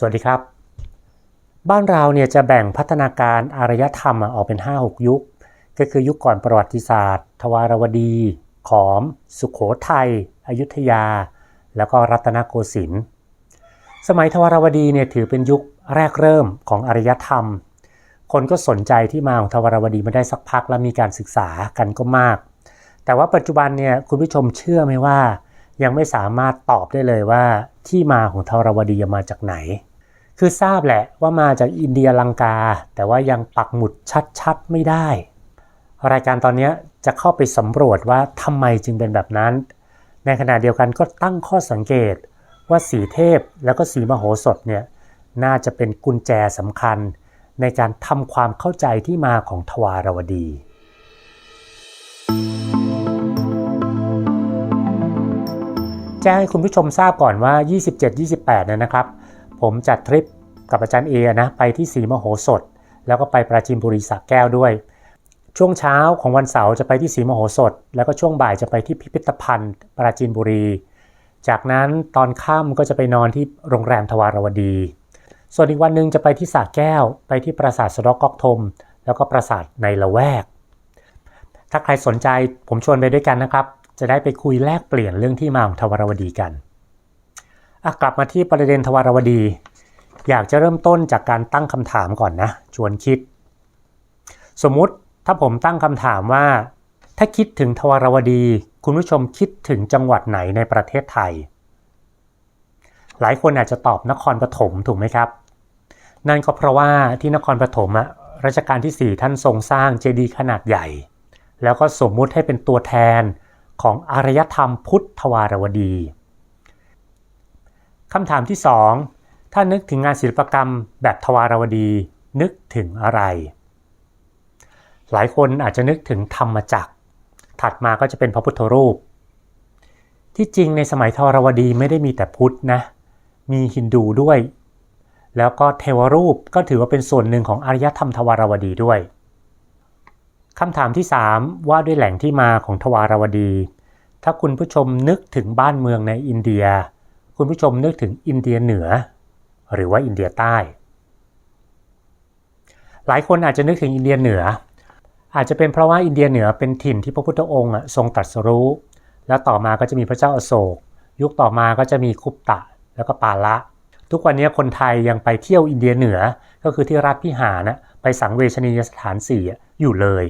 สวัสดีครับ บ้านเราเนี่ยจะแบ่งพัฒนาการอารยธรรมออกเป็น 5-6 ยุค ก็คือยุคก่อนประวัติศาสตร์ ทวารวดี ขอม สุขโขทัยอยุธยา แล้วก็รัตนโกสินทร์สมัยทวารวดีเนี่ยถือเป็นยุคแรกเริ่มของอารยธรรม คนก็สนใจที่มาของทวารวดีมาได้สักพักแล้วมีการศึกษากันก็มาก แต่ว่าปัจจุบันเนี่ยคุณผู้ชมเชื่อไหมว่า ยังไม่สามารถตอบได้เลยว่าที่มาของทวารวดีมาจากไหน คือทราบแหละว่ามาจากอินเดียลังกา แต่ว่ายังปักหมุดชัดๆไม่ได้ รายการตอนนี้จะเข้าไปสำรวจว่าทำไมจึงเป็นแบบนั้น ในขณะเดียวกันก็ตั้งข้อสังเกตว่าสีเทพแล้วก็สีมโหสถเนี่ยน่าจะเป็นกุญแจสำคัญ ในการทำความเข้าใจที่มาของทวารวดีแจ้งให้คุณผู้ชมทราบก่อนว่า 27-28เนี่ยนะครับ ผมจัดทริปกับอาจารย์เอนะไปที่สีมโหสถ แล้วก็ไปปราจีนบุรีสระแก้วด้วย ช่วงเช้าของวันเสาร์จะไปที่สีมโหสถ แล้วก็ช่วงบ่ายจะไปที่พิพิธภัณฑ์ปราจีนบุรี จากนั้นตอนค่ำก็จะไปนอนที่โรงแรมทวารวดี ส่วนอีกวันหนึ่งจะไปที่สระแก้ว ไปที่ปราสาทสะเดอกอกทม แล้วก็ปราสาทในละแวก ถ้าใครสนใจผมชวนไปด้วยกันนะครับ จะได้ไปคุยแลกเปลี่ยนเรื่องที่มาของทวารวดีกัน กลับมาที่ประเด็นทวารวดี อยากจะเริ่มต้นจากการตั้งคำถามก่อนนะ ชวนคิด สมมุติถ้าผมตั้งคำถามว่า ถ้าคิดถึงทวารวดี คุณผู้ชมคิดถึงจังหวัดไหนในประเทศไทย หลายคนอาจจะตอบนครปฐมถูกไหมครับ นั่นก็เพราะว่าที่นครปฐมอะรัชกาลที่ 4 ท่านทรงสร้างเจดีย์ขนาดใหญ่ แล้วก็สมมุติให้เป็นตัวแทนของอารยธรรมพุทธทวารวดี คำถามที่ 2 ถ้านึกถึงงานศิลปกรรมแบบทวารวดี นึกถึงอะไร หลายคนอาจจะนึกถึงธรรมจักร ถัดมาก็จะเป็นพระพุทธรูป ที่จริงในสมัยทวารวดีไม่ได้มีแต่พุทธนะ มีฮินดูด้วย แล้วก็เทวรูปก็ถือว่าเป็นส่วนหนึ่งของอารยธรรมทวารวดีด้วยคำถามที่ 3 ว่าด้วยแหล่งที่มาของทวารวดี ถ้าคุณผู้ชมนึกถึงบ้านเมืองในอินเดีย คุณผู้ชมนึกถึงอินเดียเหนือ หรือว่าอินเดียใต้ หลายคนอาจจะนึกถึงอินเดียเหนือ อาจจะเป็นเพราะว่าอินเดียเหนือเป็นถิ่นที่พระพุทธองค์ทรงตรัสรู้ แล้วต่อมาก็จะมีพระเจ้าอโศก ยุคต่อมาก็จะมีคุปตะแล้วก็ปาละทุกวันนี้คนไทยยังไปเที่ยวอินเดียเหนือก็คือที่รัฐพิหารนะไปสังเวชนียสถานสี่อยู่เลย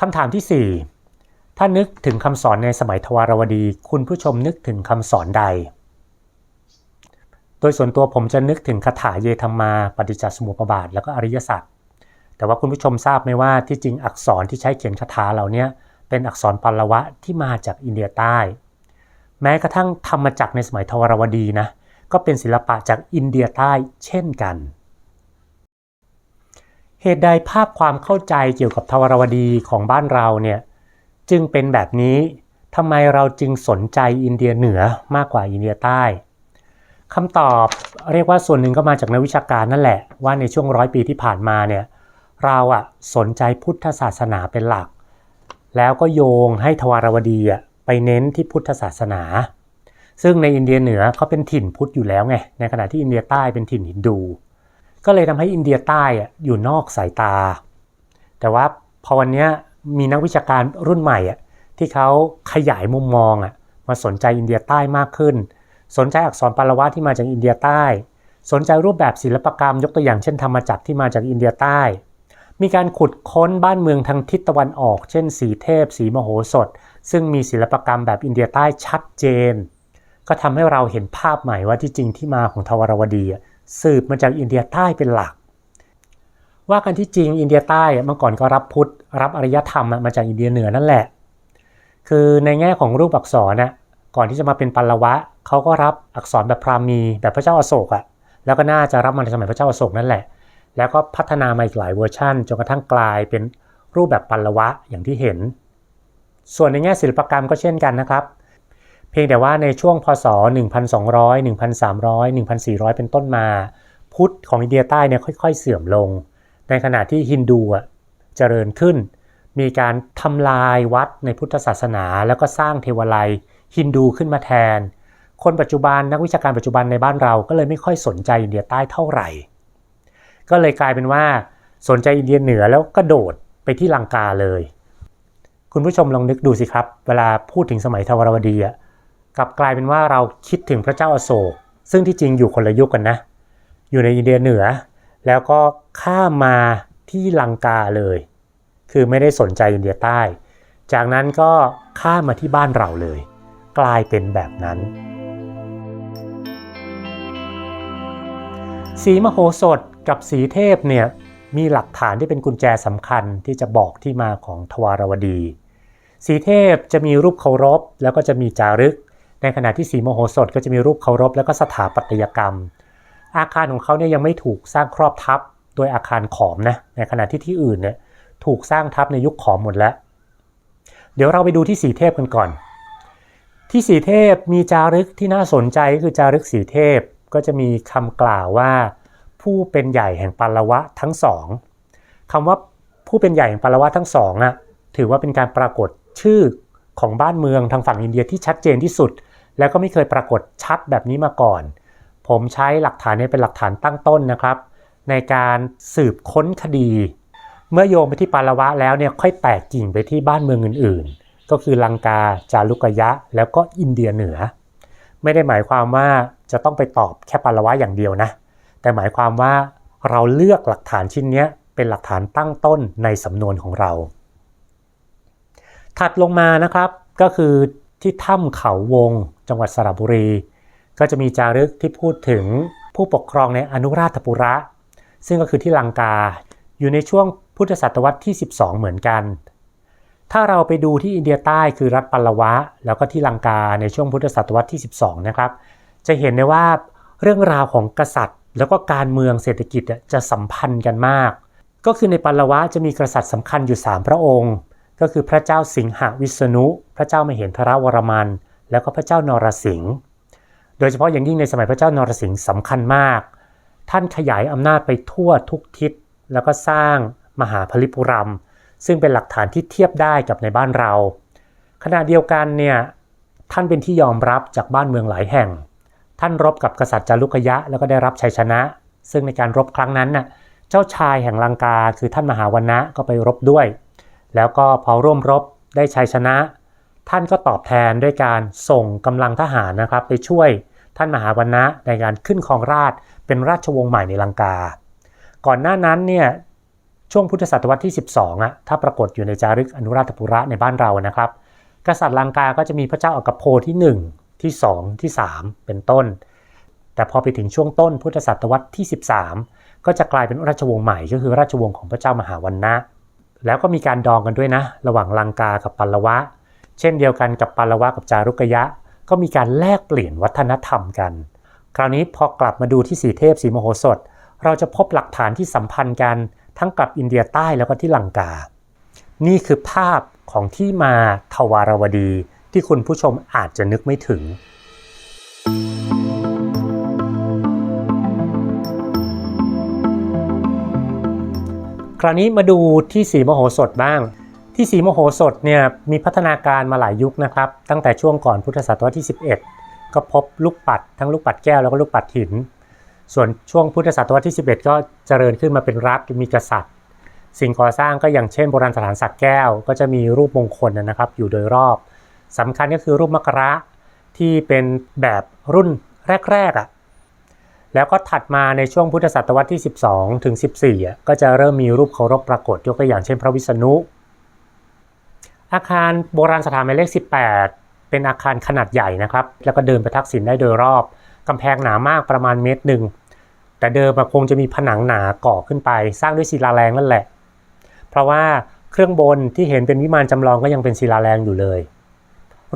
คำถามที่ 4 ถ้านึกถึงคำสอนในสมัยทวารวดี คุณผู้ชมนึกถึงคำสอนใด โดยส่วนตัวผมจะนึกถึงคาถาเยธรรมา ปฏิจจสมุปบาท แล้วก็อริยสัจ แต่ว่าคุณผู้ชมทราบไหมว่าที่จริงอักษรที่ใช้เขียนคาถาเหล่านี้เป็นอักษรปาลวะที่มาจากอินเดียใต้ แม้กระทั่งธรรมจักรในสมัยทวารวดีนะ ก็เป็นศิลปะจากอินเดียใต้เช่นกันเหตุใดภาพความเข้าใจเกี่ยวกับทวารวดีของบ้านเราเนี่ย จึงเป็นแบบนี้ทำไมเราจึงสนใจอินเดียเหนือมากกว่าอินเดียใต้คำตอบเรียกว่าส่วนหนึ่งก็มาจากนักวิชาการนั่นแหละ ว่าในช่วงร้อยปีที่ผ่านมาเนี่ยเราอะสนใจพุทธศาสนาเป็นหลัก แล้วก็โยงให้ทวารวดีอะไปเน้นที่พุทธศาสนา ซึ่งในอินเดียเหนือเขาเป็นถิ่นพุทธอยู่แล้วไงในขณะที่อินเดียใต้เป็นถิ่นฮินดู ก็เลยทำให้อินเดียใต้อะอยู่นอกสายตา แต่ว่าพอวันนี้ มีนักวิชาการรุ่นใหม่อะที่เขาขยายมุมมองอะมาสนใจอินเดียใต้มากขึ้น สนใจอักษรปาลวะที่มาจากอินเดียใต้ สนใจรูปแบบศิลปกรรมยกตัวอย่างเช่นธรรมจักรที่มาจากอินเดียใต้ มีการขุดค้นบ้านเมืองทางทิศตะวันออก เช่น สีเทพ สีมโหสถ ซึ่งมีศิลปกรรมแบบอินเดียใต้ชัดเจน ก็ทำให้เราเห็นภาพใหม่ว่าที่จริงที่มาของทวารวดีสืบมาจากอินเดียใต้เป็นหลัก ว่ากันที่จริงอินเดียใต้เมื่อก่อนก็รับพุทธรับอริยธรรมมาจากอินเดียเหนือนั่นแหละ คือในแง่ของรูปอักษรนะก่อนที่จะมาเป็นปัลลวะเขาก็รับอักษรแบบพราหมีแบบพระเจ้าอโศกอะแล้วก็น่าจะรับมาในสมัยพระเจ้าอโศกนั่นแหละ แล้วก็พัฒนามาอีกหลายเวอร์ชันจนกระทั่งกลายเป็นรูปแบบปัลลวะอย่างที่เห็น ส่วนในแง่ศิลปกรรมก็เช่นกันนะครับ เพียงแต่ว่าในช่วงพศ 1,200 1,300 1,400 เป็นต้นมา พุทธของอินเดียใต้เนี่ยค่อย ๆ เสื่อมลง ในขณะที่ฮินดูอะเจริญขึ้น มีการทำลายวัดในพุทธศาสนา แล้วก็สร้างเทวาลัยฮินดูขึ้นมาแทน คนปัจจุบันนักวิชาการปัจจุบันในบ้านเราก็เลยไม่ค่อยสนใจอินเดียใต้เท่าไหร่ ก็เลยกลายเป็นว่าสนใจอินเดียเหนือแล้วก็โดดไปที่ลังกาเลย คุณผู้ชมลองนึกดูสิครับ เวลาพูดถึงสมัยทวารวดีอะกลับกลายเป็นว่าเราคิดถึงพระเจ้าอาโศก ซึ่งที่จริงอยู่คนละยุคกันนะ อยู่ในอินเดียเหนือ แล้วก็ข้ามมาที่ลังกาเลย คือไม่ได้สนใจอินเดียใต้ จากนั้นก็ข้ามมาที่บ้านเราเลย กลายเป็นแบบนั้นสีมโหสถกับสีเทพเนี่ยมีหลักฐานที่เป็นกุญแจสำคัญที่จะบอกที่มาของทวารวดี สีเทพจะมีรูปเคารพแล้วก็จะมีจารึก ในขณะที่สีมโหสถก็จะมีรูปเคารพแล้วก็สถาปัตยกรรม อาคารของเขาเนี่ยยังไม่ถูกสร้างครอบทับโดยอาคารขอมนะในขณะที่ที่อื่นเนี่ยถูกสร้างทับในยุคขอมหมดแล้ว เดี๋ยวเราไปดูที่สีเทพกันก่อน ที่สีเทพมีจารึกที่น่าสนใจก็คือจารึกสีเทพก็จะมีคำกล่าวว่าผู้เป็นใหญ่แห่งปาลวะทั้งสองคำว่าผู้เป็นใหญ่แห่งปาลวะทั้งสองอะถือว่าเป็นการปรากฏชื่อของบ้านเมืองทางฝั่งอินเดียที่ชัดเจนที่สุด แล้วก็ไม่เคยปรากฏชัดแบบนี้มาก่อน ผมใช้หลักฐานนี้เป็นหลักฐานตั้งต้นนะครับ ในการสืบค้นคดี เมื่อโยงไปที่ปาลวะแล้วเนี่ยค่อยแตกกิ่งไปที่บ้านเมืองอื่น ๆ ก็คือลังกา จารุกยะ แล้วก็อินเดียเหนือ ไม่ได้หมายความว่าจะต้องไปตอบแค่ปาลวะอย่างเดียวนะ แต่หมายความว่าเราเลือกหลักฐานชิ้นนี้เป็นหลักฐานตั้งต้นในสำนวนของเรา ถัดลงมานะครับก็คือที่ถ้ำเขาวง จังหวัดสระบุรี ก็จะมีจารึกที่พูดถึงผู้ปกครองในอนุราชปุระ ซึ่งก็คือที่ลังกา อยู่ในช่วงพุทธศตวรรษที่ 12 เหมือนกัน ถ้าเราไปดูที่อินเดียใต้คือรัฐปัลลวะ แล้วก็ที่ลังกาในช่วงพุทธศตวรรษที่ 12 นะครับ จะเห็นได้ว่าเรื่องราวของกษัตริย์ แล้วก็การเมืองเศรษฐกิจจะสัมพันธ์กันมาก ก็คือในปัลลวะจะมีกษัตริย์สำคัญอยู่ 3 พระองค์ ก็คือพระเจ้าสิงหวิษณุ พระเจ้ามเหนทรวรมัน แล้วก็พระเจ้านรสิงห์ โดยเฉพาะอย่างยิ่งในสมัยพระเจ้านรสิงห์สำคัญมาก ท่านขยายอำนาจไปทั่วทุกทิศ แล้วก็สร้างมหาพลิปุรัม ซึ่งเป็นหลักฐานที่เทียบได้กับในบ้านเรา ขณะเดียวกันเนี่ยท่านเป็นที่ยอมรับจากบ้านเมืองหลายแห่ง ท่านรบกับกษัตริย์จารุกยะแล้วก็ได้รับชัยชนะ ซึ่งในการรบครั้งนั้นน่ะเจ้าชายแห่งลังกาคือท่านมหาวันนะก็ไปรบด้วย แล้วก็พอร่วมรบได้ชัยชนะ ท่านก็ตอบแทนด้วยการส่งกำลังทหารนะครับไปช่วย ท่านมหาวันนะในการขึ้นครองราชเป็นราชวงศ์ใหม่ในลังกา ก่อนหน้านั้นเนี่ยช่วงพุทธศตวรรษที่ 12อะถ้าปรากฏอยู่ในจารึกอนุราชปุระในบ้านเรานะครับ กษัตริย์ลังกาก็จะมีพระเจ้าอากโพที่ 1 ที่ 2 ที่ 3 เป็นต้น แต่พอไปถึงช่วงต้นพุทธศตวรรษที่ 13 ก็จะกลายเป็นราชวงศ์ใหม่ ก็คือราชวงศ์ของพระเจ้ามหาวันนะแล้วก็มีการดองกันด้วยนะ ระหว่างลังกากับปัลลวะ เช่นเดียวกันกับปัลลวะกับจารุกยะ ก็มีการแลกเปลี่ยนวัฒนธรรมกัน คราวนี้พอกลับมาดูที่สีเทพสีมโหสถ เราจะพบหลักฐานที่สัมพันธ์กันทั้งกับอินเดียใต้แล้วก็ที่ลังกา นี่คือภาพของที่มาทวารวดีที่คุณผู้ชมอาจจะนึกไม่ถึงคราวนี้มาดูที่สีมโหสถบ้าง ที่สีมโหสถเนี่ยมีพัฒนาการมาหลายยุคนะครับ ตั้งแต่ช่วงก่อนพุทธศตวรรษที่ 11 ก็พบลูกปัดทั้งลูกปัดแก้วแล้วก็ลูกปัดหิน ส่วนช่วงพุทธศตวรรษที่ 11 ก็เจริญขึ้นมาเป็นรัฐมีกษัตริย์ สิ่งก่อสร้างก็อย่างเช่นโบราณสถานสักแก้ว ก็จะมีรูปมงคลนะครับอยู่โดยรอบสำคัญก็คือรูปมกระที่เป็นแบบรุ่นแรกๆอะแล้วก็ถัดมาในช่วงพุทธศตวรรษที่ 12 ถึง 14อะก็จะเริ่มมีรูปเคารพปรากฏยกตัวอย่างเช่นพระวิษณุ อาคารโบราณสถานหมายเลข 18 เป็นอาคารขนาดใหญ่นะครับ แล้วก็เดินไปทักษิณได้โดยรอบกำแพงหนามากประมาณเมตรหนึ่ง แต่เดิมคงจะมีผนังหนาก่อขึ้นไป สร้างด้วยศิลาแรงนั่นแหละ เพราะว่าเครื่องบนที่เห็นเป็นวิมานจำลองก็ยังเป็นศิลาแรงอยู่เลย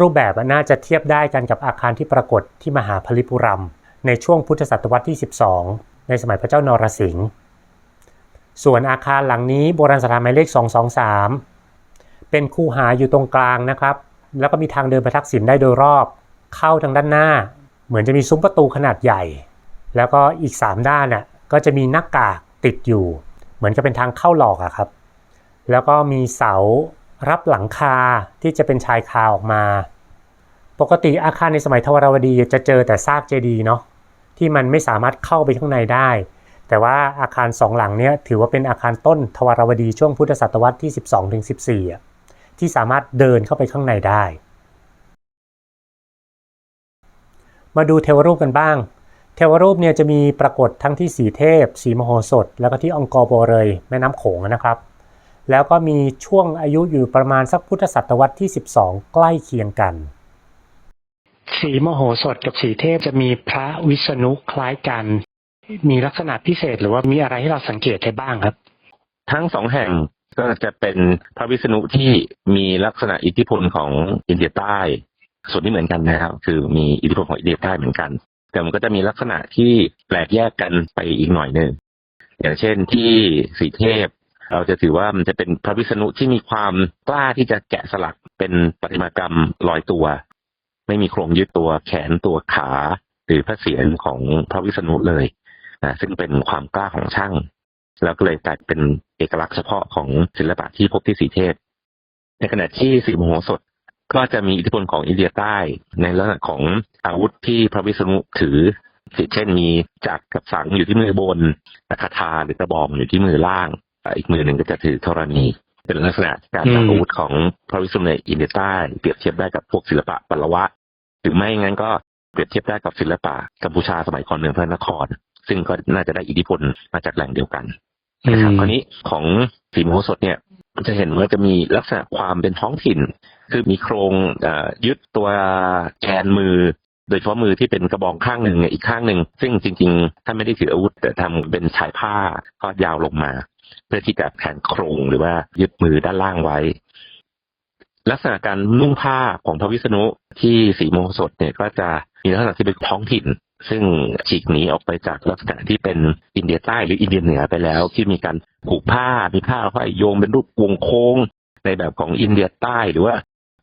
รูปแบบน่าจะเทียบได้กันกับอาคารที่ปรากฏที่มหาพลิปุรัมในช่วงพุทธศตวรรษที่ 12 ในสมัยพระเจ้านรสิงห์ส่วนอาคารหลังนี้โบราณสถานหมายเลข 223 เป็นคูหาอยู่ตรงกลางนะครับ แล้วก็มีทางเดินไปทักษิณได้โดยรอบ เข้าทางด้านหน้า เหมือนจะมีซุ้มประตูขนาดใหญ่ แล้วก็อีก 3 ด้านน่ะก็จะมีหน้ากากติดอยู่ เหมือนกับเป็นทางเข้าหลอกอะครับ แล้วก็มีเสารับหลังคาที่จะเป็นชายคาออกมา ปกติอาคารในสมัยทวารวดีจะเจอแต่ซากเจดีย์เนาะที่มันไม่สามารถเข้าไปข้างในได้ แต่ว่าอาคารสองหลังเนี้ยถือว่าเป็นอาคารต้นทวารวดีช่วงพุทธศตวรรษที่ 12ถึง14อะ ที่สามารถเดินเข้าไปข้างในได้ มาดูเทวรูปกันบ้าง เทวรูปเนี่ยจะมีปรากฏทั้งที่สีเทพ สีมโหสถ แล้วก็ที่องกอร์โบเรยแม่น้ำโขงนะครับ แล้วก็มีช่วงอายุอยู่ประมาณสักพุทธศตวรรษที่ 12 ใกล้เคียงกันสีมโหสถกับสีเทพจะมีพระวิษณุคล้ายกัน มีลักษณะพิเศษหรือว่ามีอะไรให้เราสังเกตได้บ้างครับ ทั้งสองแห่ง ก็จะเป็นพระวิษณุที่มีลักษณะอิทธิพลของอินเดียใต้ ส่วนที่เหมือนกันนะครับ คือมีอิทธิพลของอินเดียใต้เหมือนกัน แต่มันก็จะมีลักษณะที่แปลกแยกกันไปอีกหน่อยหนึ่งอย่างเช่นที่สีเทพ เราจะถือว่ามันจะเป็นพระวิษณุที่มีความกล้าที่จะแกะสลักเป็นประติมากรรมลอยตัว ไม่มีโครงยึดตัวแขนตัวขา หรือพระเศียรของพระวิษณุเลยนะซึ่งเป็นความกล้าของช่าง แล้วก็เลยกลายเป็นเอกลักษณ์เฉพาะของศิลปะที่พบที่สีเทพ ในขณะที่สีมโหสถก็จะมีอิทธิพลของอินเดียใต้ ในลักษณะของอาวุธที่พระวิษณุถือเช่นมีจักรกับสังอยู่ที่มือบนคาถาหรือกระบองอยู่ที่มือล่าง อีกมือหนึ่งก็จะถือธรณีเป็นลักษณะการจับอาวุธของพระวิษณุในอินเดียใต้เปรียบเทียบได้กับพวกศิลปะปลวะ หรือไม่งั้นก็เปรียบเทียบได้กับศิลปะกัมพูชาสมัยก่อนเมืองพระนคร ซึ่งก็น่าจะได้อิทธิพลมาจากแหล่งเดียวกันนะครับอืมคราวนี้ของสีมโหสถเนี่ยจะเห็นว่าจะมีลักษณะความเป็นท้องถิ่น คือมีโครงเอ่อยึดตัวแกนมือ โดยเฉพาะมือที่เป็นกระบองข้างหนึ่งเนี่ยอีกข้างหนึ่ง ซึ่งจริงๆท่านไม่ได้ถืออาวุธแต่ทำเป็นชายผ้าก็ยาวลงมา เพื่อที่จะแขนโครงหรือว่ายึดมือด้านล่างไว้ ลักษณะการนุ่งผ้าของพระวิษณุที่สีโมโหสถเนี่ยก็จะมีลักษณะที่เป็นท้องถิ่น ซึ่งฉีกหนีออกไปจากลักษณะที่เป็นอินเดียใต้หรืออินเดียเหนือไปแล้ว ที่มีการผูกผ้ามีผ้าห้อยโยงเป็นรูปวงโค้งในแบบของอินเดียใต้หรือว่า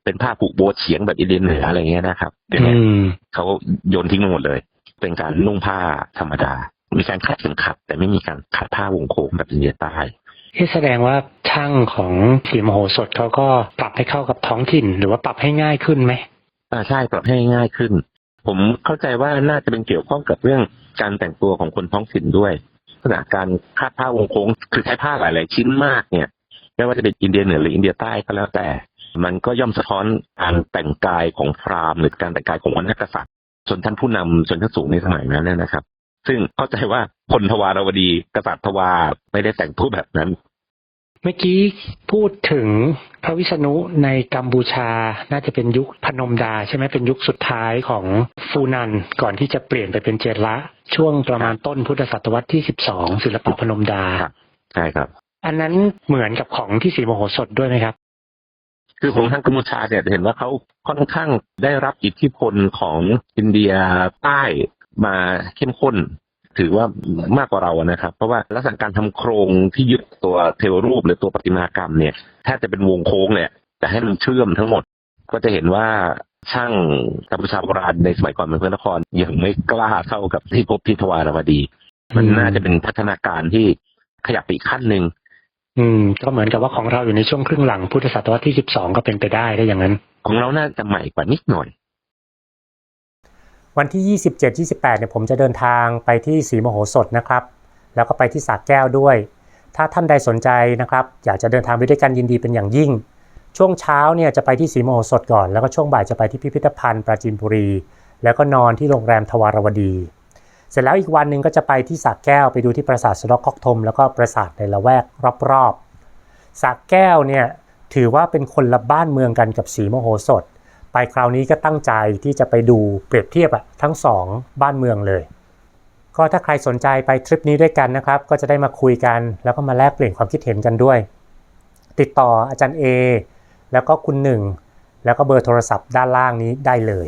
เป็นผ้าผูกโบเฉียงแบบอินเดียเหนืออะไรเงี้ยนะครับเดี๋ยวนี้อืมเขาโยนทิ้งไปหมดเลย เป็นการนุ่งผ้าธรรมดา มีการขัดเข็มขัด แต่ไม่มีการขัดผ้าวงโค้งแบบอินเดียใต้ที่แสดงว่าช่างของสีมโหสถเขาก็ปรับให้เข้ากับท้องถิ่น หรือว่าปรับให้ง่ายขึ้นไหมอ่าใช่ปรับให้ง่ายขึ้น ผมเข้าใจว่าน่าจะเป็นเกี่ยวข้องกับเรื่องการแต่งตัวของคนท้องถิ่นด้วยลักษณะการคาดผ้าวงโค้งคือใช้ผ้าหลายๆชิ้นมากเนี่ยไม่ว่าจะเป็นอินเดียเหนือหรืออินเดียใต้ก็แล้วแต่ มันก็ย่อมสะท้อนการแต่งกายของพราหมณ์หรือการแต่งกายของวรรณกษัตริย์ชนชั้นผู้นำชนชั้นสูงในสมัยนั้นเนยนะครับ ซึ่งเข้าใจว่าคนทวารวดีกษัตริย์ทวาไม่ได้แต่งตัวแบบนั้น เมื่อกี้พูดถึงพระวิษณุในกัมพูชา น่าจะเป็นยุคพนมดาใช่ไหมเป็นยุคสุดท้ายของฟูนัน ก่อนที่จะเปลี่ยนไปเป็นเจระ ช่วงประมาณต้นพุทธศตวรรษที่12ศิลปะพนมดาครับใช่ครับ อันนั้นเหมือนกับของที่สีมโหสถด้วยไหมครับ คือของทางกัมพูชาเนี่ยเห็นว่าเขาค่อนข้างได้รับอิทธิพลของอินเดียใต้มาเข้มข้น ถือว่ามากกว่าเราอะนะครับ เพราะว่าลักษณะการทำโครงที่ยึดตัวเทวรูปหรือตัวประติมากรรมเนี่ยแทบจะเป็นวงโค้งเลยอะแต่ให้มันเชื่อมทั้งหมด ก็จะเห็นว่าช่างกัมพูชาโบราณในสมัยก่อนเมืองพระนครยังไม่กล้าเท่ากับที่พบที่ทวารวดี มันน่าจะเป็นพัฒนาการที่ขยับไปอีกขั้นหนึ่งอืม ก็เหมือนกับว่าของเราอยู่ในช่วงครึ่งหลังพุทธศตวรรษที่12ก็เป็นไปได้ได้อย่างนั้น ของเราน่าจะใหม่กว่านิดหน่อย วันที่ 27-28เนี่ยผมจะเดินทางไปที่สีมโหสถนะครับ แล้วก็ไปที่สระแก้วด้วย ถ้าท่านใดสนใจนะครับ อยากจะเดินทางไปด้วยกันยินดีเป็นอย่างยิ่ง ช่วงเช้าเนี่ยจะไปที่สีมโหสถก่อน แล้วก็ช่วงบ่ายจะไปที่พิพิธภัณฑ์ปราจีนบุรี แล้วก็นอนที่โรงแรมทวารวดี เสร็จแล้วอีกวันหนึ่งก็จะไปที่สระแก้วไปดูที่ปราสาทสะเดอกคอกทม แล้วก็ปราสาทในละแวกรอบๆสระแก้วเนี่ยถือว่าเป็นคนละบ้านเมืองกันกับสีมโหสถ ไปคราวนี้ก็ตั้งใจที่จะไปดูเปรียบเทียบอะทั้งสองบ้านเมืองเลย ก็ถ้าใครสนใจไปทริปนี้ด้วยกันนะครับ ก็จะได้มาคุยกัน แล้วก็มาแลกเปลี่ยนความคิดเห็นกันด้วย ติดต่ออาจารย์เอแล้วก็คุณหนึ่งแล้วก็เบอร์โทรศัพท์ด้านล่างนี้ได้เลย